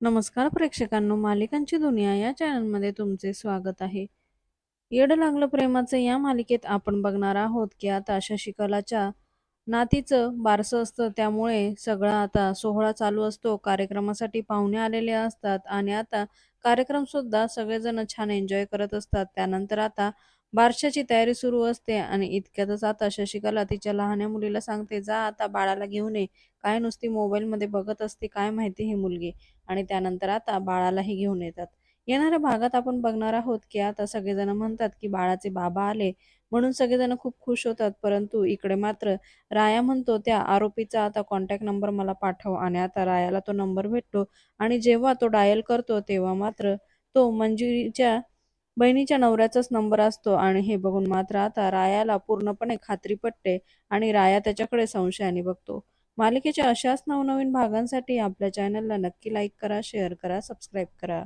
नमस्कार प्रेक्षकांनो मालिकांची दुनिया या चॅनलमध्ये तुमचे स्वागत आहे. येड लागलं प्रेमाचं या मालिकेत आपण बघणार आहोत की आता शशिकलाच्या नातीचं बारसं असतं त्यामुळे सगळा आता सोहळा चालू असतो. कार्यक्रमासाठी पाहुणे आलेले असतात आणि आता कार्यक्रम सुद्धा सगळेजण छान एन्जॉय करत असतात. त्यानंतर आता बारशाची तयारी सुरू असते आणि इतक्यातच आता शशिकला तिच्या लहान्या मुलीला सांगते जा आता बाळाला घेऊन ये. काय नुसती मोबाईलमध्ये बघत असते काय माहिती ही मुलगी. आणि त्यानंतर आता बाळालाही घेऊन येतात. येणाऱ्या भागात आपण बघणार आहोत की आता सगळेजण म्हणतात की बाळाचे बाबा आले म्हणून सगळेजण खूप खुश होतात. परंतु इकडे मात्र राया म्हणतो त्या आरोपीचा आता कॉन्टॅक्ट नंबर मला पाठव. आणि आता रायाला तो नंबर भेटतो आणि जेव्हा तो डायल करतो तेव्हा मात्र तो मंजुरीच्या बहिणीच्या नवऱ्याचाच नंबर असतो आणि हे बघून मात्र आता रायाला पूर्णपणे खात्री पटते आणि राया त्याच्याकडे संशयाने बघतो. मालिकेच्या अशाच नवनवीन भागांसाठी आपल्या चॅनलला नक्की लाईक करा शेअर करा सबस्क्राईब करा.